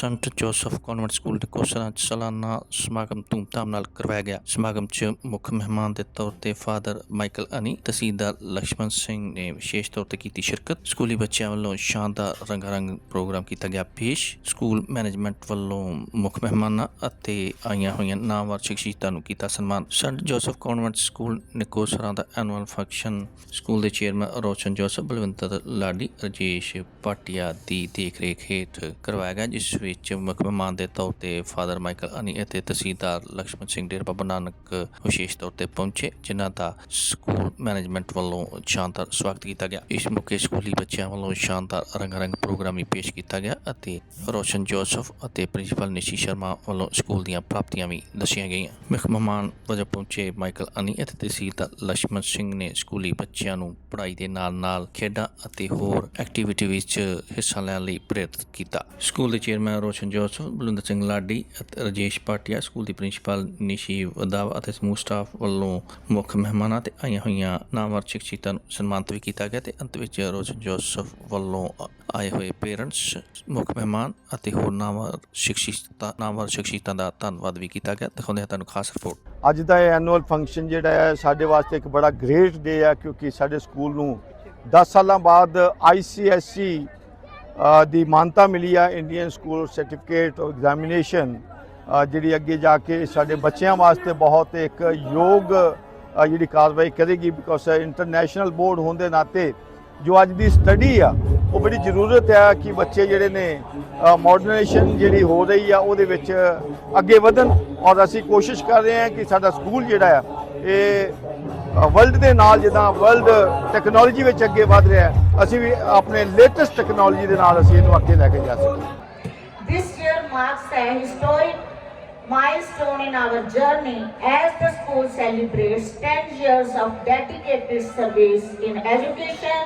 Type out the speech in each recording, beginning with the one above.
ਸੰਤ Joseph convent school ਦੇ ਕੋਰਸਾਂ ਦਾ ਸਾਲਾਨਾ ਸਮਾਗਮ ਧੂਮਧਾਮ ਨਾਲ ਕਰਵਾਇਆ ਗਿਆ। ਸਮਾਗਮ 'ਚ ਮੁੱਖ ਮਹਿਮਾਨ ਦੇ ਤੌਰ ਤੇ ਫਾਦਰ ਮਾਈਕਲ ਅਨੀ ਤਹਿਸੀਲਦਾਰ ਲక్ష్మణ ਸਿੰਘ ਨੇ ਵਿਸ਼ੇਸ਼ ਤੌਰ ਤੇ ਕੀਤੀ ਸ਼ਿਰਕਤ। ਸਕੂਲੀ ਬੱਚਿਆਂ ਵੱਲੋਂ ਸ਼ਾਨਦਾਰ ਰੰਗਾਰੰਗ ਪ੍ਰੋਗਰਾਮ ਕੀਤਾ ਗਿਆ ਪੇਸ਼। ਸਕੂਲ ਮੈਨੇਜਮੈਂਟ ਵੱਲੋਂ ਮੁੱਖ ਮਹਿਮਾਨਾਂ ਅਤੇ ਆਈਆਂ ਹੋਈਆਂ ਨਾਮਵਰ ਸ਼ਖਸੀਅਤਾਂ ਨੂੰ ਕੀਤਾ ਸਨਮਾਨ। ਸੰਤ ਜੋਸਫ ਕਨਵੈਂਟ ਸਕੂਲ ਨਿਕੋਸਰਾ ਦਾ ਐਨੂਅਲ ਫੰਕਸ਼ਨ ਸਕੂਲ ਦੇ ਚੇਅਰਮੈਨ ਰੋਸ਼ਨ ਜੋਸਫ ਬਲਵੰਤਰ ਲਾਡੀ, ਰਜੇਸ਼ ਪਾਟਿਆ ਦੀ ਦੇਖਰੇਖ ਹੇਠ ਕਰਵਾਇਆ ਗਿਆ, ਜਿਸ ਵਿੱਚ ਵਿੱਚ ਮੁੱਖ ਮਹਿਮਾਨ ਦੇ ਤੌਰ ਤੇ ਫਾਦਰ ਮਾਈਕਲ ਅਨੀ ਅਤੇ ਤਹਿਸੀਲਦਾਰ ਲక్ష్ਮਣ ਸਿੰਘ ਡੇਰ ਬਾਬਾ ਨਾਨਕ ਵਿਸ਼ੇਸ਼ ਤੌਰ ਤੇ ਪਹੁੰਚੇ, ਜਿਨ੍ਹਾਂ ਦਾ ਸਕੂਲ ਮੈਨੇਜਮੈਂਟ ਵੱਲੋਂ ਸ਼ਾਨਦਾਰ ਸਵਾਗਤ ਕੀਤਾ ਗਿਆ। ਇਸ ਮੌਕੇ ਸਕੂਲੀ ਬੱਚਿਆਂ ਵੱਲੋਂ ਸ਼ਾਨਦਾਰ ਰੰਗਾਰੰਗ ਪ੍ਰੋਗਰਾਮ ਵੀ ਪੇਸ਼ ਕੀਤਾ ਗਿਆ ਅਤੇ ਰੋਸ਼ਨ ਜੋਸਫ ਅਤੇ ਪ੍ਰਿੰਸੀਪਲ ਨਿਸ਼ੀ ਸ਼ਰਮਾ ਵੱਲੋਂ ਸਕੂਲ ਦੀਆਂ ਪ੍ਰਾਪਤੀਆਂ ਵੀ ਦੱਸੀਆਂ ਗਈਆਂ। ਮੁੱਖ ਮਹਿਮਾਨ ਵਜੋਂ ਪਹੁੰਚੇ ਮਾਈਕਲ ਅਨੀ ਅਤੇ ਤਹਿਸੀਲਦਾਰ ਲక్ష్ਮਣ ਸਿੰਘ ਨੇ ਸਕੂਲੀ ਬੱਚਿਆਂ ਨੂੰ ਪੜ੍ਹਾਈ ਦੇ ਨਾਲ-ਨਾਲ ਖੇਡਾਂ ਅਤੇ ਹੋਰ ਐਕਟੀਵਿਟੀ ਵਿੱਚ ਹਿੱਸਾ ਲੈਣ ਲਈ ਪ੍ਰੇਰਿਤ ਕੀਤਾ। ਸਕੂਲ ਦੇ ਚੇਅਰਮੈਨ ਰੋਸ਼ਨ ਜੋਸਫ ਬਲਵਿੰਦਰ ਸਿੰਘ ਲਾਡੀ ਅਤੇ ਰਜੇਸ਼ ਪਾਟਿਆ ਸਕੂਲ ਦੀ ਪ੍ਰਿੰਸੀਪਲ ਨਿਸ਼ੀ ਵਦਾਵਾ ਅਤੇ ਸਮੂਹ ਸਟਾਫ ਵੱਲੋਂ ਮੁੱਖ ਮਹਿਮਾਨਾਂ ਤੇ ਆਈਆਂ ਹੋਈਆਂ ਨਾਮਵਰ ਸ਼ਖਸੀਅਤਾਂ ਨੂੰ ਸਨਮਾਨਿਤ ਵੀ ਕੀਤਾ ਗਿਆ ਤੇ ਅੰਤ ਵਿੱਚ ਰੋਸ਼ਨ ਜੋਸਫ ਵੱਲੋਂ ਆਏ ਹੋਏ ਪੇਰੈਂਟਸ ਮੁੱਖ ਮਹਿਮਾਨ ਅਤੇ ਹੋਰ ਨਾਮਵਰ ਸ਼ਖਸੀਅਤਾਂ ਨਾਮਵਰ ਸ਼ਖਸੀਅਤਾਂ ਦਾ ਧੰਨਵਾਦ ਵੀ ਕੀਤਾ ਗਿਆ। ਦਿਖਾਉਂਦੇ ਹਾਂ ਤੁਹਾਨੂੰ ਖਾਸ ਰਿਪੋਰਟ। ਅੱਜ ਦਾ ਇਹ ਐਨੂਅਲ ਫੰਕਸ਼ਨ ਜਿਹੜਾ ਹੈ ਸਾਡੇ ਵਾਸਤੇ ਇੱਕ ਬੜਾ ਗ੍ਰੇਟ ਡੇ ਹੈ ਕਿਉਂਕਿ ਸਾਡੇ ਸਕੂਲ ਨੂੰ 10 ਸਾਲਾਂ ਬਾਅਦ ICSE ਅ, ਦੀ ਮਾਨਤਾ ਮਿਲੀ ਆ ਇੰਡੀਅਨ ਸਕੂਲ ਸਰਟੀਫਿਕੇਟ ਐਗਜ਼ਾਮੀਨੇਸ਼ਨ ਜਿਹੜੀ ਅੱਗੇ ਜਾ ਕੇ ਸਾਡੇ ਬੱਚਿਆਂ ਵਾਸਤੇ ਬਹੁਤ ਇੱਕ ਯੋਗ ਜਿਹੜੀ ਕਾਰਵਾਈ ਕਰੇਗੀ ਬਿਕੋਜ਼ ਇੰਟਰਨੈਸ਼ਨਲ ਬੋਰਡ ਹੋਣ ਦੇ ਨਾਤੇ ਜੋ ਅੱਜ ਦੀ ਸਟੱਡੀ ਆ, ਉਹ ਬੜੀ ਜ਼ਰੂਰਤ ਆ ਕਿ ਬੱਚੇ ਜਿਹੜੇ ਨੇ ਮਾਡਰਨਾਈਜੇਸ਼ਨ ਜਿਹੜੀ ਹੋ ਰਹੀ ਆ, ਉਹਦੇ ਵਿੱਚ ਅੱਗੇ ਵਧਣ ਔਰ ਅਸੀਂ ਕੋਸ਼ਿਸ਼ ਕਰ ਰਹੇ ਹਾਂ ਕਿ ਸਾਡਾ ਸਕੂਲ ਜਿਹੜਾ ਆ, ਇਹ ਵਰਲਡ ਦੇ ਨਾਲ ਜਿੱਦਾਂ ਵਰਲਡ ਟੈਕਨੋਲੋਜੀ ਵਿੱਚ ਅੱਗੇ ਵਧ ਰਿਹਾ ਹੈ ਅਸੀਂ ਵੀ ਆਪਣੇ ਲੇਟੈਸਟ ਟੈਕਨੋਲੋਜੀ ਦੇ ਨਾਲ ਅਸੀਂ ਇਹਨੂੰ ਅੱਗੇ ਲੈ ਕੇ ਜਾ ਸਕੀਏ This year marks a historic milestone in our journey as the school celebrates 10 years of dedicated service in education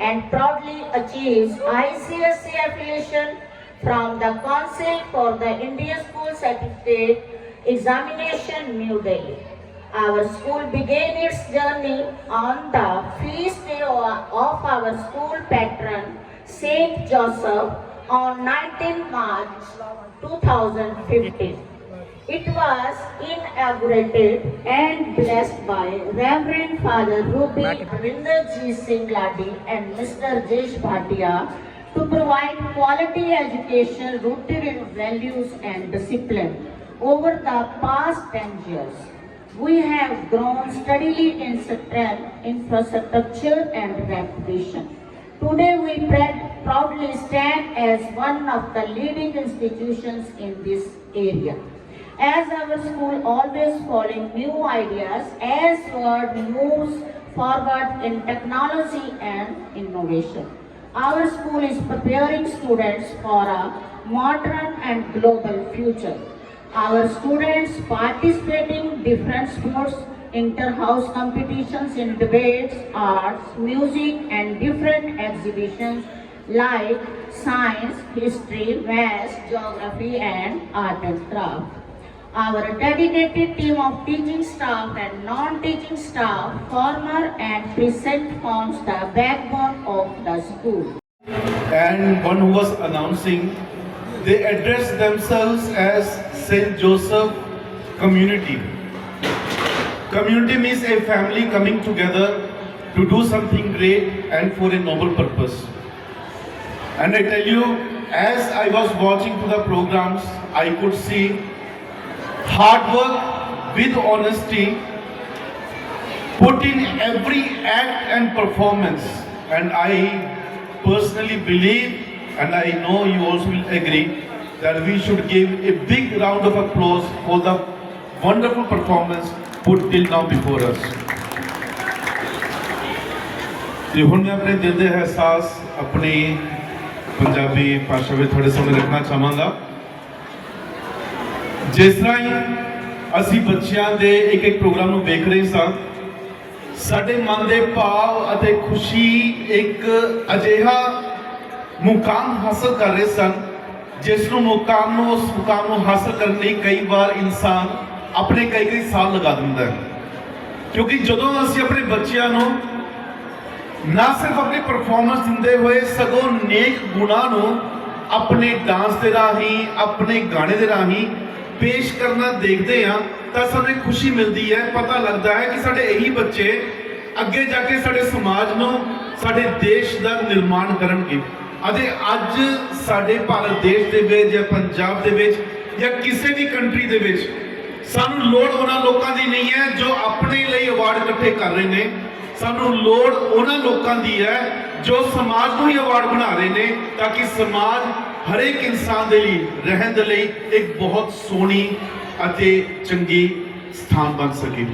and proudly achieves ICSE affiliation from the Council for the Indian School Certificate Examination, New Delhi. Our school began its journey on the feast day of our school patron, Saint Joseph, on 19 March 2015. It was inaugurated and blessed by Reverend Father Ruby Ravinder G. Singh Ladi and Mr. Jesh Bhatia to provide quality education rooted in values and discipline over the past 10 years. We have grown steadily in infrastructure, and reputation. Today, we proudly stand as one of the leading institutions in this area. As our school always following new ideas as world moves forward in technology and innovation. Our school is preparing students for a modern and global future. Our students participating different sports, inter-house competitions in debates, arts, music and different exhibitions like science, history, maths, geography and art and craft. Our dedicated team of teaching staff and non-teaching staff, former and present forms the backbone of the school. and one who was announcing, they address themselves as St. Joseph Community. Community means a family coming together to do something great and for a noble purpose. And I tell you, as I was watching to the programs, I could see hard work with honesty, put in every act and performance. And I personally believe, and I know you also will agree, that we should give a big round of applause for the wonderful performance put till now before us. ਤੇ ਹੁਣ ਮੈਂ ਆਪਣੇ ਦਿਲ ਦੇ ਅਹਿਸਾਸ ਆਪਣੀ ਪੰਜਾਬੀ ਭਾਸ਼ਾ ਵਿੱਚ ਤੁਹਾਡੇ ਸਾਹਮਣੇ ਰੱਖਣਾ ਚਾਹਾਂਗਾ ਜਿਸ ਤਰ੍ਹਾਂ ਹੀ ਅਸੀਂ ਬੱਚਿਆਂ ਦੇ ਇੱਕ ਇੱਕ ਪ੍ਰੋਗਰਾਮ ਨੂੰ ਵੇਖ ਰਹੇ ਸਾਂ ਸਾਡੇ ਮਨ ਦੇ ਭਾਵ ਅਤੇ ਖੁਸ਼ੀ ਇੱਕ ਅਜਿਹਾ ਮੁਕਾਮ ਹਾਸਲ ਕਰ ਰਹੇ ਸਨ, ਜਿਸ ਨੂੰ ਮੁਕਾਮ ਨੂੰ, ਉਸ ਮੁਕਾਮ ਨੂੰ ਹਾਸਲ ਕਰਨ ਲਈ ਕਈ ਵਾਰ ਇਨਸਾਨ ਆਪਣੇ ਕਈ ਕਈ ਸਾਲ ਲਗਾ ਦਿੰਦਾ ਹੈ। ਕਿਉਂਕਿ ਜਦੋਂ ਅਸੀਂ ਆਪਣੇ ਬੱਚਿਆਂ ਨੂੰ ਨਾ ਸਿਰਫ ਆਪਣੀ ਪਰਫਾਰਮੈਂਸ ਦਿੰਦੇ ਹੋਏ, ਸਗੋਂ ਨੇਕ ਗੁਣਾਂ ਨੂੰ ਆਪਣੇ ਡਾਂਸ ਦੇ ਰਾਹੀਂ, ਆਪਣੇ ਗਾਣੇ ਦੇ ਰਾਹੀਂ ਪੇਸ਼ ਕਰਨਾ ਦੇਖਦੇ ਹਾਂ, ਤਾਂ ਸਾਨੂੰ ਖੁਸ਼ੀ ਮਿਲਦੀ ਹੈ, ਪਤਾ ਲੱਗਦਾ ਹੈ ਕਿ ਸਾਡੇ ਇਹੀ ਬੱਚੇ ਅੱਗੇ ਜਾ ਕੇ ਸਾਡੇ ਸਮਾਜ ਨੂੰ, ਸਾਡੇ ਦੇਸ਼ ਦਾ ਨਿਰਮਾਣ ਕਰਨਗੇ। ਅਤੇ ਅੱਜ ਸਾਡੇ ਭਾਰਤ ਦੇਸ਼ ਦੇ ਵਿੱਚ ਜਾਂ ਪੰਜਾਬ ਦੇ ਵਿੱਚ ਜਾਂ ਕਿਸੇ ਵੀ ਕੰਟਰੀ ਦੇ ਵਿੱਚ ਸਾਨੂੰ ਲੋੜ ਉਹਨਾਂ ਲੋਕਾਂ ਦੀ ਨਹੀਂ ਹੈ, ਜੋ ਆਪਣੇ ਲਈ ਅਵਾਰਡ ਇਕੱਠੇ ਕਰ ਰਹੇ ਨੇ। ਸਾਨੂੰ ਲੋੜ ਉਹਨਾਂ ਲੋਕਾਂ ਦੀ ਹੈ, ਜੋ ਸਮਾਜ ਨੂੰ ਹੀ ਅਵਾਰਡ ਬਣਾ ਰਹੇ ਨੇ, ਤਾਂ ਕਿ ਸਮਾਜ ਹਰੇਕ ਇਨਸਾਨ ਦੇ ਲਈ, ਰਹਿਣ ਦੇ ਲਈ ਇੱਕ ਬਹੁਤ ਸੋਹਣੀ ਅਤੇ ਚੰਗੀ ਸਥਾਨ ਬਣ ਸਕੇ।